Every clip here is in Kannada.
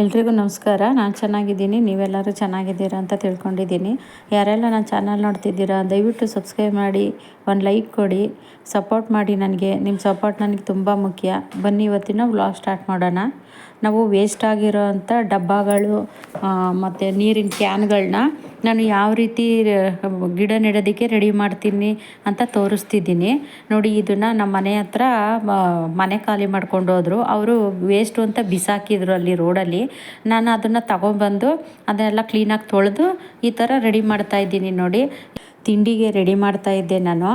ಎಲ್ರಿಗೂ ನಮಸ್ಕಾರ. ನಾನು ಚೆನ್ನಾಗಿದ್ದೀನಿ. ನೀವೆಲ್ಲರೂ ಚೆನ್ನಾಗಿದ್ದೀರಾ ಅಂತ ತಿಳ್ಕೊಂಡಿದ್ದೀನಿ. ಯಾರೆಲ್ಲ ನನ್ನ ಚಾನಲ್ ನೋಡ್ತಿದ್ದೀರಾ, ದಯವಿಟ್ಟು ಸಬ್ಸ್ಕ್ರೈಬ್ ಮಾಡಿ, ಒಂದು ಲೈಕ್ ಕೊಡಿ. ಸಪೋರ್ಟ್ ಮಾಡಿ ನನಗೆ. ನಿಮ್ಮ ಸಪೋರ್ಟ್ ನನಗೆ ತುಂಬ ಮುಖ್ಯ. ಬನ್ನಿ, ಇವತ್ತಿನ ವ್ಲಾಗ್ ಸ್ಟಾರ್ಟ್ ಮಾಡೋಣ. ನಾವು ವೇಸ್ಟ್ ಆಗಿರೋ ಅಂಥ ಡಬ್ಬಗಳು ಮತ್ತು ನೀರಿನ ಕ್ಯಾನ್ಗಳನ್ನ ನಾನು ಯಾವ ರೀತಿ ಗಿಡ ನೆಡೋದಕ್ಕೆ ರೆಡಿ ಮಾಡ್ತೀನಿ ಅಂತ ತೋರಿಸ್ತಿದ್ದೀನಿ. ನೋಡಿ, ಇದನ್ನು ನಮ್ಮ ಮನೆ ಹತ್ರ ಮನೆ ಖಾಲಿ ಮಾಡ್ಕೊಂಡು ಹೋದರು. ಅವರು ವೇಸ್ಟು ಅಂತ ಬಿಸಾಕಿದ್ರು ಅಲ್ಲಿ ರೋಡಲ್ಲಿ ನಾನು ಅದನ್ನು ತಗೊಬಂದು ಅದನ್ನೆಲ್ಲ ಕ್ಲೀನಾಗಿ ತೊಳೆದು ಈ ಥರ ರೆಡಿ ಮಾಡ್ತಾ ಇದ್ದೀನಿ ನೋಡಿ. ತಿಂಡಿಗೆ ರೆಡಿ ಮಾಡ್ತಾ ಇದ್ದೆ ನಾನು.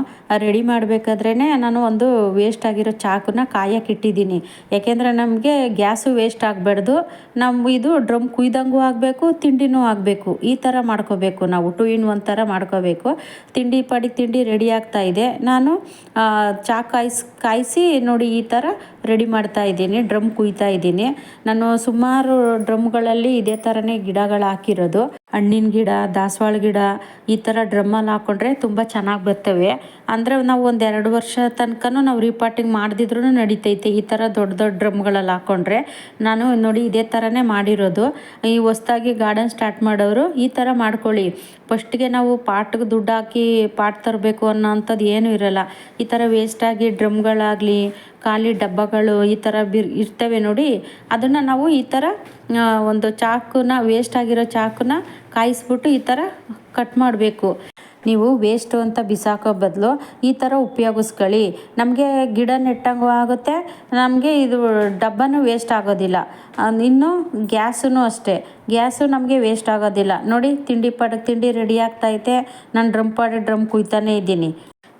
ರೆಡಿ ಮಾಡಬೇಕಾದ್ರೇ ನಾನು ಒಂದು ವೇಸ್ಟ್ ಆಗಿರೋ ಚಾಕುನ ಕಾಯಕ್ಕಿಟ್ಟಿದ್ದೀನಿ ಯಾಕೆಂದರೆ ನಮಗೆ ಗ್ಯಾಸು ವೇಸ್ಟ್ ಆಗಬಾರ್ದು. ನಮ್ಮ ಇದು ಡ್ರಮ್ ಕುಯ್ದಂಗೂ ಆಗಬೇಕು, ತಿಂಡಿನೂ ಆಗಬೇಕು. ಈ ಥರ ಮಾಡ್ಕೋಬೇಕು ನಾವು. ಟು ಇನ್ ಒನ್ ಥರ ಮಾಡ್ಕೋಬೇಕು. ತಿಂಡಿ ಪಡಿ ತಿಂಡಿ ರೆಡಿ ಆಗ್ತಾ ಇದೆ. ನಾನು ಚಾ ಕಾಯಿಸ್, ಕಾಯಿಸಿ ನೋಡಿ ಈ ಥರ ರೆಡಿ ಮಾಡ್ತಾ ಇದ್ದೀನಿ, ಡ್ರಮ್ ಕುಯ್ತಾ ಇದ್ದೀನಿ. ನಾನು ಸುಮಾರು ಡ್ರಮ್ಗಳಲ್ಲಿ ಇದೇ ಥರನೇ ಗಿಡಗಳು ಹಾಕಿರೋದು. ಹಣ್ಣಿನ ಗಿಡ, ದಾಸವಾಳ ಗಿಡ, ಈ ಥರ ಡ್ರಮ್ಮಲ್ಲಿ ಹಾಕ್ಕೊಂಡ್ರೆ ತುಂಬ ಚೆನ್ನಾಗಿ ಬರ್ತವೆ. ಅಂದರೆ ನಾವು ಎರಡು ವರ್ಷ ತನಕನೂ ನಾವು ರೀಪಾಟಿಂಗ್ ಮಾಡಿದ್ರೂ ನಡೀತೈತೆ ಈ ಥರ ದೊಡ್ಡ ದೊಡ್ಡ ಡ್ರಮ್ಗಳಲ್ಲಿ ಹಾಕ್ಕೊಂಡ್ರೆ ನಾನು ನೋಡಿ ಇದೇ ಥರನೇ ಮಾಡಿರೋದು. ಈ ಹೊಸ್ದಾಗಿ ಗಾರ್ಡನ್ ಸ್ಟಾರ್ಟ್ ಮಾಡೋರು ಈ ಥರ ಮಾಡ್ಕೊಳ್ಳಿ. ಫಸ್ಟ್ಗೆ ನಾವು ಪಾಟ್ಗೆ ದುಡ್ಡು ಹಾಕಿ ಪಾಟ್ ತರಬೇಕು ಅನ್ನೋ ಅಂಥದ್ದು ಏನೂ ಇರೋಲ್ಲ. ಈ ಥರ ವೇಸ್ಟಾಗಿ ಡ್ರಮ್ಗಳಾಗಲಿ, ಖಾಲಿ ಡಬ್ಬಗಳು ಈ ಥರ ಬಿರ್ ಇರ್ತವೆ ನೋಡಿ, ಅದನ್ನು ನಾವು ಈ ಥರ ಒಂದು ಚಾಕುನ ವೇಸ್ಟ್ ಆಗಿರೋ ಚಾಕುನ ಕಾಯಿಸ್ಬಿಟ್ಟು ಈ ಥರ ಕಟ್ ಮಾಡಬೇಕು. ನೀವು ವೇಸ್ಟು ಅಂತ ಬಿಸಾಕೋ ಬದಲು ಈ ಥರ ಉಪಯೋಗಿಸ್ಕೊಳ್ಳಿ. ನಮಗೆ ಗಿಡ ನೆಟ್ಟಂಗೂ ಆಗುತ್ತೆ, ನಮಗೆ ಇದು ಡಬ್ಬನೂ ವೇಸ್ಟ್ ಆಗೋದಿಲ್ಲ. ಇನ್ನು ಗ್ಯಾಸೂ ಅಷ್ಟೇ. ಗ್ಯಾಸು ನಮಗೆ ವೇಸ್ಟ್ ಆಗೋದಿಲ್ಲ. ನೋಡಿ, ತಿಂಡಿ ಪಾಡಕ್ಕೆ ತಿಂಡಿ ರೆಡಿ ಆಗ್ತೈತೆ ನಾನು ಡ್ರಮ್ ಪಾಡಿ ಡ್ರಮ್ ಕುಯ್ತಾನೇ ಇದ್ದೀನಿ.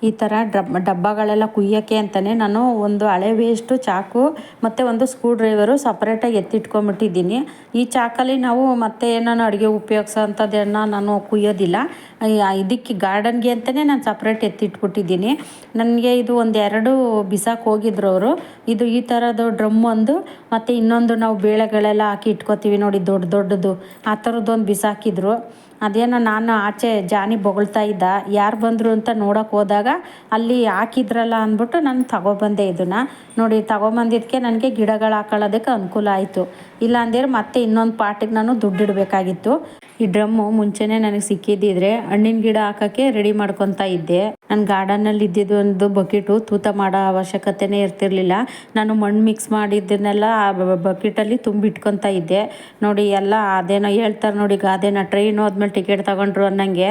ಈ ಥರ ಡಬ್ ಡಬ್ಬಗಳೆಲ್ಲ ಕುಯ್ಯೋಕ್ಕೆ ಅಂತಲೇ ನಾನು ಒಂದು ಹಳೆ ವೇಸ್ಟು ಚಾಕು ಮತ್ತು ಒಂದು ಸ್ಕ್ರೂ ಡ್ರೈವರು ಸಪ್ರೇಟಾಗಿ ಎತ್ತಿಟ್ಕೊಂಬಿಟ್ಟಿದ್ದೀನಿ ಈ ಚಾಕಲ್ಲಿ ನಾವು ಮತ್ತೆ ಏನಾನು ಅಡುಗೆ ಉಪಯೋಗಿಸೋ ಅಂಥದ್ದನ್ನ ನಾನು ಕುಯ್ಯೋದಿಲ್ಲ. ಇದಕ್ಕೆ ಗಾರ್ಡನ್ಗೆ ಅಂತಲೇ ನಾನು ಸಪ್ರೇಟ್ ಎತ್ತಿಟ್ಬಿಟ್ಟಿದ್ದೀನಿ. ನನಗೆ ಇದು ಒಂದು ಎರಡು ಬಿಸಾಕ್ ಹೋಗಿದ್ರು ಅವರು. ಇದು ಈ ಥರದ್ದು ಡ್ರಮ್ ಒಂದು, ಮತ್ತು ಇನ್ನೊಂದು ನಾವು ಬೇಳೆಗಳೆಲ್ಲ ಹಾಕಿ ಇಟ್ಕೋತೀವಿ ನೋಡಿ ದೊಡ್ಡ ದೊಡ್ಡದು. ಆ ಥರದ್ದೊಂದು ಬಿಸಾಕಿದ್ರು. ಅದೇನೋ ನಾನು ಆಚೆ ಜಾನಿ ಬೊಗಳ್ತಾ ಇದ್ದ, ಯಾರು ಬಂದರು ಅಂತ ನೋಡೋಕೆ ಹೋದಾಗ ಅಲ್ಲಿ ಹಾಕಿದ್ರಲ್ಲ ಅಂದ್ಬಿಟ್ಟು ನಾನು ತಗೊಬಂದೆ ಇದನ್ನು. ನೋಡಿ ತಗೊಬಂದಿದ್ದಕ್ಕೆ ನನಗೆ ಗಿಡಗಳು ಹಾಕೊಳ್ಳೋದಕ್ಕೆ ಅನುಕೂಲ ಆಯಿತು. ಇಲ್ಲ ಅಂದಿದ್ರೆ ಮತ್ತೆ ಇನ್ನೊಂದು ಪಾಟಿಗೆ ನಾನು ದುಡ್ಡು ಇಡಬೇಕಾಗಿತ್ತು. ಈ ಡ್ರಮ್ಮು ಮುಂಚೆನೇ ನನಗೆ ಸಿಕ್ಕಿದ್ದಿದ್ರೆ ಹಣ್ಣಿನ ಗಿಡ ಹಾಕೋಕ್ಕೆ ರೆಡಿ ಮಾಡ್ಕೊತಾ ಇದ್ದೆ. ನನ್ನ ಗಾರ್ಡನಲ್ಲಿ ಇದ್ದಿದ್ದು ಒಂದು ಬಕೆಟು ತೂತ ಮಾಡೋ ಅವಶ್ಯಕತೆನೇ ಇರ್ತಿರಲಿಲ್ಲ. ನಾನು ಮಣ್ಣು ಮಿಕ್ಸ್ ಮಾಡಿದ್ದನ್ನೆಲ್ಲ ಆ ಬಕೆಟಲ್ಲಿ ತುಂಬಿಟ್ಕೊತಾ ಇದ್ದೆ. ನೋಡಿ ಎಲ್ಲ ಅದೇನೋ ಹೇಳ್ತಾರೆ ನೋಡಿ, ಗಾದೆನ ಟ್ರೈನ್ ಹೋದ್ಮೇಲೆ ಟಿಕೆಟ್ ತಗೊಂಡ್ರು ಅನ್ನಂಗೆ.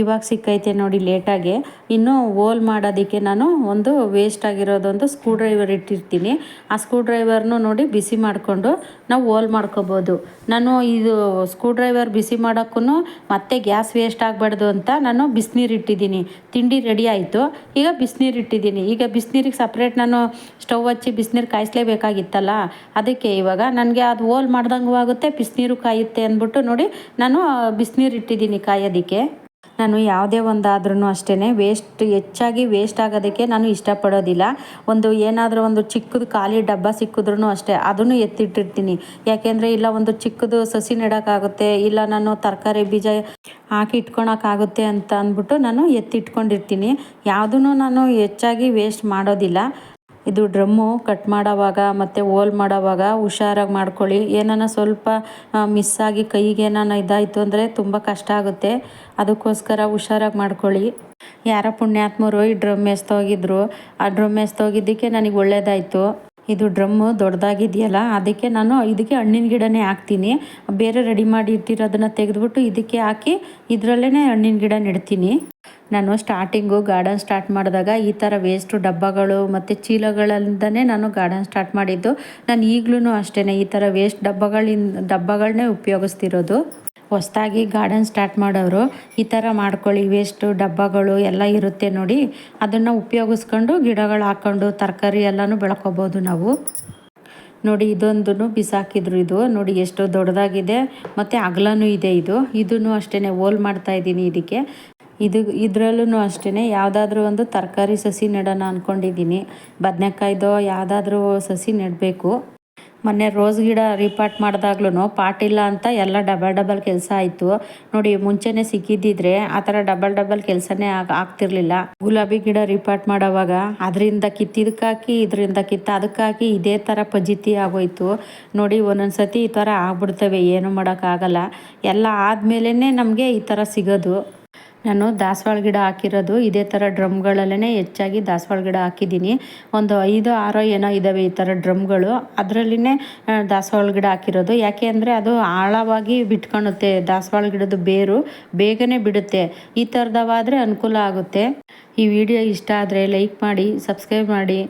ಇವಾಗ ಸಿಕ್ಕೈತೆ ನೋಡಿ ಲೇಟಾಗಿ. ಇನ್ನು ಹೋಲ್ ಮಾಡೋದಕ್ಕೆ ನಾನು ಒಂದು ವೇಸ್ಟ್ ಆಗಿರೋದೊಂದು ಸ್ಕ್ರೂ ಡ್ರೈವರ್ ಇಟ್ಟಿರ್ತೀನಿ. ಆ ಸ್ಕ್ರೂ ಡ್ರೈವರ್ನು ನೋಡಿ ಬಿಸಿ ಮಾಡಿಕೊಂಡು ನಾವು ಹೋಲ್ ಮಾಡ್ಕೋಬೋದು. ನಾನು ಇದು ಸ್ಕ್ರೂ ಡ್ರೈವರ್ ಬಿಸಿ ಮಾಡೋಕ್ಕೂ ಮತ್ತೆ ಗ್ಯಾಸ್ ವೇಸ್ಟ್ ಆಗಬಾರ್ದು ಅಂತ ನಾನು ಬಿಸಿನೀರು ಇಟ್ಟಿದ್ದೀನಿ. ತಿಂಡಿ ರೆಡಿ ಆಯಿತು. ಈಗ ಬಿಸಿನೀರು ಇಟ್ಟಿದ್ದೀನಿ. ಈಗ ಬಿಸಿನೀರಿಗೆ ಸಪ್ರೇಟ್ ನಾನು ಸ್ಟವ್ ಹಚ್ಚಿ ಬಿಸಿನೀರು ಕಾಯಿಸ್ಲೇಬೇಕಾಗಿತ್ತಲ್ಲ? ಅದಕ್ಕೆ ಇವಾಗ ನನಗೆ ಅದು ಹೋಲ್ ಮಾಡ್ದಂಗೂ ಆಗುತ್ತೆ, ಬಿಸಿನೀರು ಕಾಯುತ್ತೆ ಅಂದ್ಬಿಟ್ಟು ನೋಡಿ ನಾನು ಬಿಸಿನೀರು ಇಟ್ಟಿದ್ದೀನಿ ಕಾಯೋದಕ್ಕೆ. ನಾನು ಯಾವುದೇ ಒಂದಾದ್ರೂ ಅಷ್ಟೇ ವೇಸ್ಟ್ ಹೆಚ್ಚಾಗಿ ವೇಸ್ಟ್ ಆಗೋದಕ್ಕೆ ನಾನು ಇಷ್ಟಪಡೋದಿಲ್ಲ. ಒಂದು ಏನಾದರೂ ಒಂದು ಚಿಕ್ಕದು ಖಾಲಿ ಡಬ್ಬ ಸಿಕ್ಕಿದ್ರೂ ಅಷ್ಟೇ ಅದನ್ನು ಎತ್ತಿಟ್ಟಿರ್ತೀನಿ. ಯಾಕೆಂದರೆ ಇಲ್ಲ ಒಂದು ಚಿಕ್ಕದು ಸಸಿ ನೆಡೋಕ್ಕಾಗುತ್ತೆ, ಇಲ್ಲ ನಾನು ತರಕಾರಿ ಬೀಜ ಹಾಕಿ ಇಟ್ಕೊಳಕ್ಕಾಗುತ್ತೆ ಅಂತ ಅಂದ್ಬಿಟ್ಟು ನಾನು ಎತ್ತಿಟ್ಕೊಂಡಿರ್ತೀನಿ. ಯಾವುದೂ ನಾನು ಹೆಚ್ಚಾಗಿ ವೇಸ್ಟ್ ಮಾಡೋದಿಲ್ಲ. ಇದು ಡ್ರಮ್ಮು ಕಟ್ ಮಾಡೋವಾಗ ಮತ್ತು ಹೋಲ್ ಮಾಡೋವಾಗ ಹುಷಾರಾಗಿ ಮಾಡ್ಕೊಳ್ಳಿ. ಏನಾನ ಸ್ವಲ್ಪ ಮಿಸ್ ಆಗಿ ಕೈಗೆ ಏನಾನ ಇದಾಯಿತು ಅಂದರೆ ತುಂಬ ಕಷ್ಟ ಆಗುತ್ತೆ. ಅದಕ್ಕೋಸ್ಕರ ಹುಷಾರಾಗಿ ಮಾಡ್ಕೊಳ್ಳಿ. ಯಾರ ಪುಣ್ಯಾತ್ಮರು ಈ ಡ್ರಮ್ ಎಸ್ತೋಗಿದ್ರು? ಆ ಡ್ರಮ್ ಎಸ್ತೋಗಿದ್ದಕ್ಕೆ ನನಗೆ ಒಳ್ಳೇದಾಯಿತು. ಇದು ಡ್ರಮ್ಮು ದೊಡ್ಡದಾಗಿದೆಯಲ್ಲ, ಅದಕ್ಕೆ ನಾನು ಇದಕ್ಕೆ ಹಣ್ಣಿನ ಗಿಡನೇ ಹಾಕ್ತೀನಿ. ಬೇರೆ ರೆಡಿ ಮಾಡಿ ಇಟ್ಟಿರೋದನ್ನು ತೆಗೆದುಬಿಟ್ಟು ಇದಕ್ಕೆ ಹಾಕಿ ಇದರಲ್ಲೇ ಹಣ್ಣಿನ ಗಿಡ ನೆಡ್ತೀನಿ ನಾನು ಸ್ಟಾರ್ಟಿಂಗು ಗಾರ್ಡನ್ ಸ್ಟಾರ್ಟ್ ಮಾಡಿದಾಗ ಈ ಥರ ವೇಸ್ಟು ಡಬ್ಬಗಳು ಮತ್ತು ಚೀಲಗಳಿಂದನೇ ನಾನು ಗಾರ್ಡನ್ ಸ್ಟಾರ್ಟ್ ಮಾಡಿದ್ದು. ನಾನು ಈಗಲೂ ಅಷ್ಟೇ ಈ ಥರ ವೇಸ್ಟ್ ಡಬ್ಬಗಳಿಂದ ಡಬ್ಬಗಳನ್ನೇ ಉಪಯೋಗಿಸ್ತಿರೋದು. ಹೊಸ್ದಾಗಿ ಗಾರ್ಡನ್ ಸ್ಟಾರ್ಟ್ ಮಾಡೋರು ಈ ಥರ ಮಾಡ್ಕೊಳ್ಳಿ ವೇಸ್ಟು ಡಬ್ಬಗಳು ಎಲ್ಲ ಇರುತ್ತೆ ನೋಡಿ, ಅದನ್ನು ಉಪಯೋಗಿಸ್ಕೊಂಡು ಗಿಡಗಳು ಹಾಕ್ಕೊಂಡು ತರಕಾರಿ ಎಲ್ಲನೂ ಬೆಳ್ಕೊಬೋದು ನಾವು. ನೋಡಿ ಇದೊಂದು ಬಿಸಾಕಿದ್ರು ಇದು, ನೋಡಿ ಎಷ್ಟು ದೊಡ್ಡದಾಗಿದೆ, ಮತ್ತು ಅಗಲನೂ ಇದೆ ಇದು. ಇದನ್ನು ಅಷ್ಟೇ ಹೋಲ್ ಮಾಡ್ತಾ ಇದ್ದೀನಿ ಇದಕ್ಕೆ. ಇದು ಇದರಲ್ಲೂ ಅಷ್ಟೇ ಯಾವುದಾದ್ರೂ ಒಂದು ತರಕಾರಿ ಸಸಿ ನೆಡೋಣ ಅಂದ್ಕೊಂಡಿದ್ದೀನಿ ಬದನೆಕಾಯ್ದೋ ಯಾವುದಾದ್ರೂ ಸಸಿ ನೆಡಬೇಕು. ಮೊನ್ನೆ ರೋಸ್ ಗಿಡ ರೀಪಾಟ್ ಮಾಡಿದಾಗ್ಲೂ ಪಾಟ್ ಇಲ್ಲ ಅಂತ ಎಲ್ಲ ಡಬಲ್ ಡಬಲ್ ಕೆಲಸ ಆಯಿತು. ನೋಡಿ, ಮುಂಚೆನೆ ಸಿಕ್ಕಿದ್ದಿದ್ರೆ ಆ ಥರ ಡಬಲ್ ಡಬಲ್ ಕೆಲಸನೇ ಆಗ ಆಗ್ತಿರ್ಲಿಲ್ಲ. ಗುಲಾಬಿ ಗಿಡ ರೀಪಾಟ್ ಮಾಡೋವಾಗ ಅದರಿಂದ ಕಿತ್ತಿದಕ್ಕಾಕಿ ಇದರಿಂದ ಕಿತ್ತ ಅದಕ್ಕಾಕಿ ಇದೇ ಥರ ಪಜಿತಿ ಆಗೋಯ್ತು. ನೋಡಿ, ಒಂದೊಂದ್ಸತಿ ಈ ಥರ ಆಗ್ಬಿಡ್ತವೆ, ಏನು ಮಾಡೋಕ್ಕಾಗಲ್ಲ. ಎಲ್ಲ ಆದಮೇಲೆ ನಮಗೆ ಈ ಥರ ಸಿಗೋದು. ನಾನು ದಾಸವಾಳ ಗಿಡ ಹಾಕಿರೋದು ಇದೇ ಥರ ಡ್ರಮ್ಗಳಲ್ಲೇ ಹೆಚ್ಚಾಗಿ ದಾಸವಾಳ ಗಿಡ ಹಾಕಿದ್ದೀನಿ. ಒಂದು ಐದು, ಆರೋ ಏನೋ ಇದ್ದಾವೆ ಈ ಥರ ಡ್ರಮ್ಗಳು. ಅದರಲ್ಲಿನೇ ದಾಸವಾಳ ಗಿಡ ಹಾಕಿರೋದು. ಯಾಕೆ ಅಂದರೆ ಅದು ಆಳವಾಗಿ ಬಿಟ್ಕೊಳುತ್ತೆ ದಾಸವಾಳ ಗಿಡದ ಬೇರು ಬೇಗನೆ ಬಿಡುತ್ತೆ. ಈ ಥರದವಾದರೆ ಅನುಕೂಲ ಆಗುತ್ತೆ. ಈ ವಿಡಿಯೋ ಇಷ್ಟ ಆದರೆ ಲೈಕ್ ಮಾಡಿ, ಸಬ್ಸ್ಕ್ರೈಬ್ ಮಾಡಿ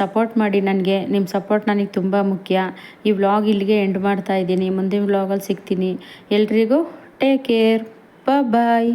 ಸಪೋರ್ಟ್ ಮಾಡಿ ನನಗೆ. ನಿಮ್ಮ ಸಪೋರ್ಟ್ ನನಗೆ ತುಂಬ ಮುಖ್ಯ. ಈ ವ್ಲಾಗ್ ಇಲ್ಲಿಗೆ ಎಂಡ್ ಮಾಡ್ತಾ ಇದ್ದೀನಿ. ಮುಂದಿನ ವ್ಲಾಗಲ್ಲಿ ಸಿಗ್ತೀನಿ. ಎಲ್ರಿಗೂ ಟೇಕ್ ಕೇರ್. ಬಾಯ್